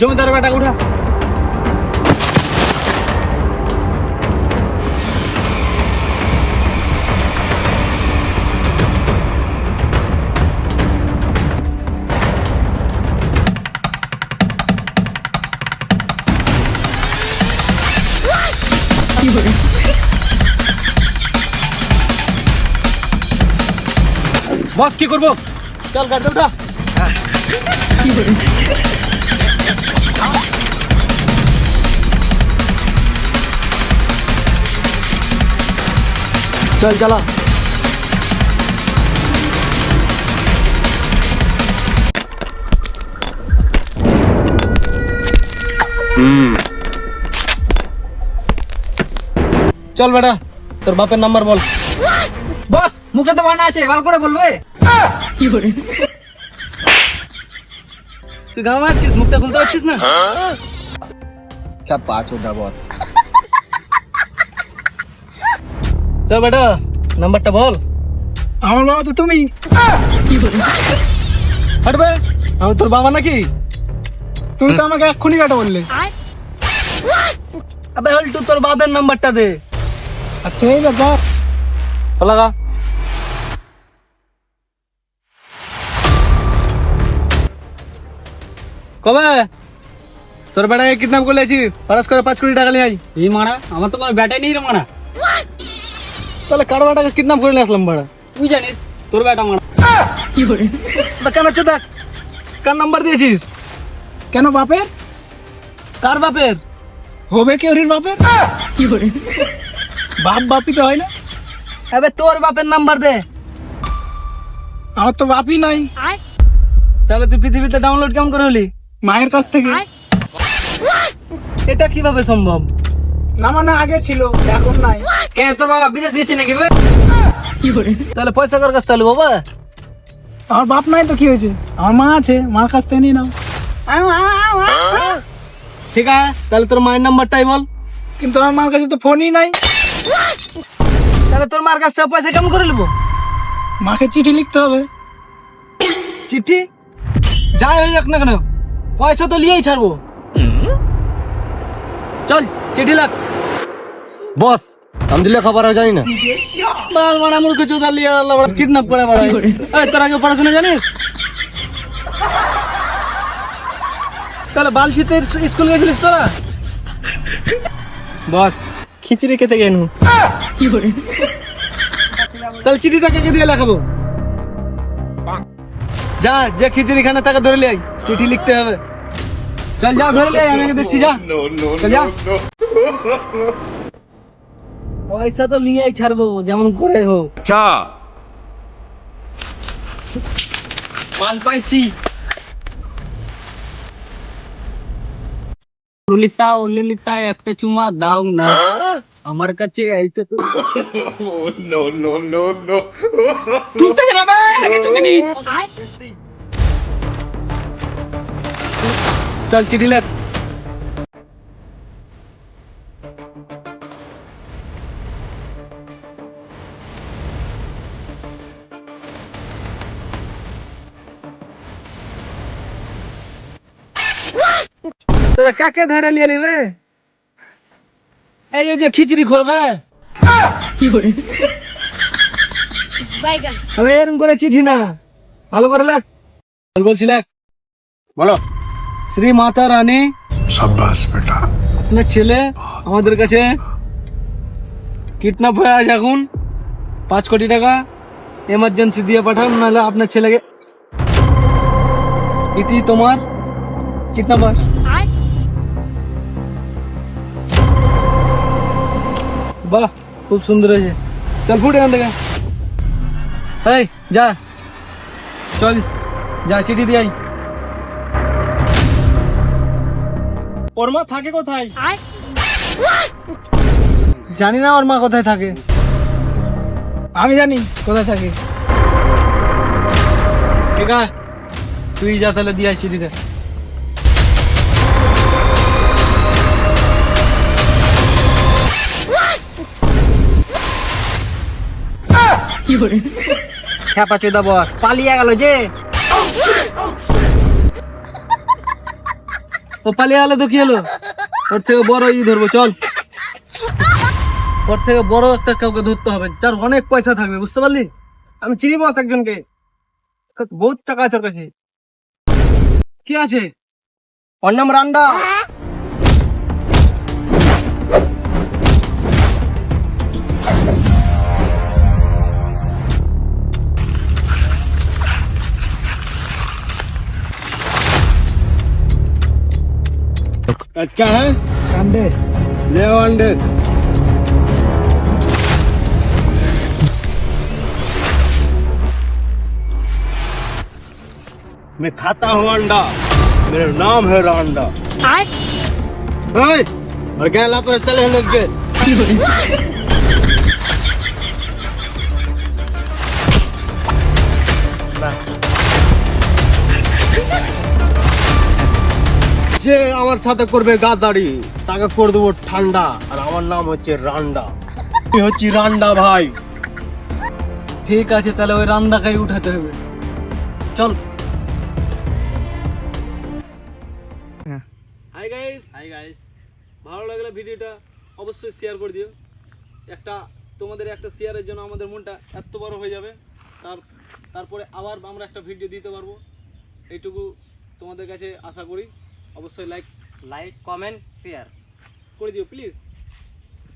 জমিদার বেটা উঠা বস কি করব চল গাড়ি উঠা চল চলো চল বেটা তোর বাপের নাম্বার বল বস মুখে তো বানা আছে ভালো করে বলবে তুই গান মারছিস মুখটা খুলতে পারছিস না क्या पाँच होगा बॉस চল বেটা নাম্বারটা বল আমার বাবা তো তুমি হাঁটবে আমি তোর বাবা নাকি তুমি তো আমাকে এক্ষুনি কাটা বললে আবে হল্টু তোর বাপের নাম্বারটা দে আচ্ছা এই ব্যাপার লাগা কবে? তোর বেটাকে কিডন্যাপ করে আছি পারাস করে পাঁচ কোটি টাকা নিয়ে আই এই মারা আমার তো কোনো ব্যাটাই নেই রে মারা। তাহলে কারও বেটাকে কিডন্যাপ করে নিয়ে আসলাম বাড়া তুই জানিস তোর ব্যাটা মারা। কেন হচ্ছে দেখ কার নাম্বার দিয়েছিস? কেন বাপের? কার বাপের? হবে কেউরির বাপের? বাপ বাপি তো হয় না। আবে তোর বাপের নাম্বার দে। আমার তো বাপই নাই। তাহলে তুই পৃথিবীতে ডাউনলোড কেমন করে হলি? মায়ের কাছ থেকে? এটা কীভাবে সম্ভব? না মানে আগে ছিল এখন নাই। কেন তোর বাবা বিদেশ গেছে নাকি বে? তাহলে পয়সা কার কাছ তাহলে বাবা আমার বাপ নাই তো কি হয়েছে? আমার মা আছে মার কাছ থেকে নিয়ে নাও। ঠিক আছে তাহলে তোর মায়ের নাম্বারটাই বল। কিন্তু আমার মার কাছে তো ফোনই নাই। তাহলে তোর মার কাছ থেকে পয়সা কেমন করে নেব? মাকে চিঠি লিখতে হবে। চিঠি? যাই হয়ে যাক না কেন। পয়সা তো নিয়েই ছাড়বো। চল চিঠি লাগ বস আমি দিলে খবর আর জানি না। বাল মারা মূর্খ চোদা লিয়ে আল্লাহ কিডন্যাপ করে মারা এই তোর আগে পড়াশোনা জানিস? তাহলে বালশীতের স্কুল গেছিলিস তোরা? বস। খিচুড়ি খেতে গেনু। তাহলে চিঠিটা কে দিয়ে লেখাবো? যা যে খিচুড়ি খানে তাকে ধরে লিয়াই চিঠি লিখতে হবে। চল যা ধরে লে আমি দেখছি যা। চল যা। পয়সা তো নিয়েই ছাড়বো যেমন করে হোক। চা। মাল পাইছি। ললিতা ও ললিতা একটা চুমা দাও না। হ্যাঁ? আমার কাছে আইতে তো নো নো নো নো তুই তো না। বে চল চিঠি লেখ। তোরা কাকে ধরে নিয়ে নিবে এই যে খিচড়ি বাইগান। আমি এরকম করে চিঠি না। ভালো করে লেখ। বলছি লেখ। বলো। শ্রী মাতা রানী সাব্বাস বেটা আপনার ছেলে আমাদের কাছে কিডন্যাপ হয়ে আছে এখন পাঁচ কোটি টাকা এমার্জেন্সি দিয়ে পাঠান নাহলে আপনার ছেলেকে ইতি তোমার কিডন্যাপার বাহ খুব সুন্দর হয়েছে চল ফুটে এখান থেকে এই যা চল যা চিঠি দিয়ে আই ওর মা থাকে কোথায়? জানি না ওর মা কোথায় থাকে। আমি জানি কোথায় থাকে। ঠিক আছে তুই যা তাহলে দিয়ে আসছি দিদি খ্যাপা চোদা বস পালিয়ে গেল যে। ও পালিয়ে আলো তো কি হলো? ওর থেকে বড় ই ধরবো, চল। ওর থেকে বড় একটা কাউকে ধরতে হবে, যার অনেক পয়সা থাকবে, বুঝতে পারলি? আমি চিনি বস একজনকে। বহুত টাকা আছে কাছে। কি আছে? ওর নাম রান্ডা। आज क्या है अंडे ले अंडे मैं खाता हूँ अंडा। मेरा नाम है रांडा। और क्या ला तो चले लग गए। Bye. যে আমার সাথে করবে গাদারি। তাকে করে দেবো ঠান্ডা। আর আমার নাম হচ্ছে রান্ডা। আমি হচ্ছি রান্ডা ভাই। ঠিক আছে তাহলে ওই রান্দাকাই উঠাতে হবে। চল। হাই গাইস হাই গাইস ভালো লাগলে ভিডিওটা অবশ্যই শেয়ার করে দিও। একটা তোমাদের একটা শেয়ারের জন্য আমাদের মনটা এত বড় হয়ে যাবে। তার তারপরে আবার আমরা একটা ভিডিও দিতে পারব। এইটুকু তোমাদের কাছে আশা করি। অবশ্যই লাইক লাইক কমেন্ট শেয়ার করে দিও প্লিজ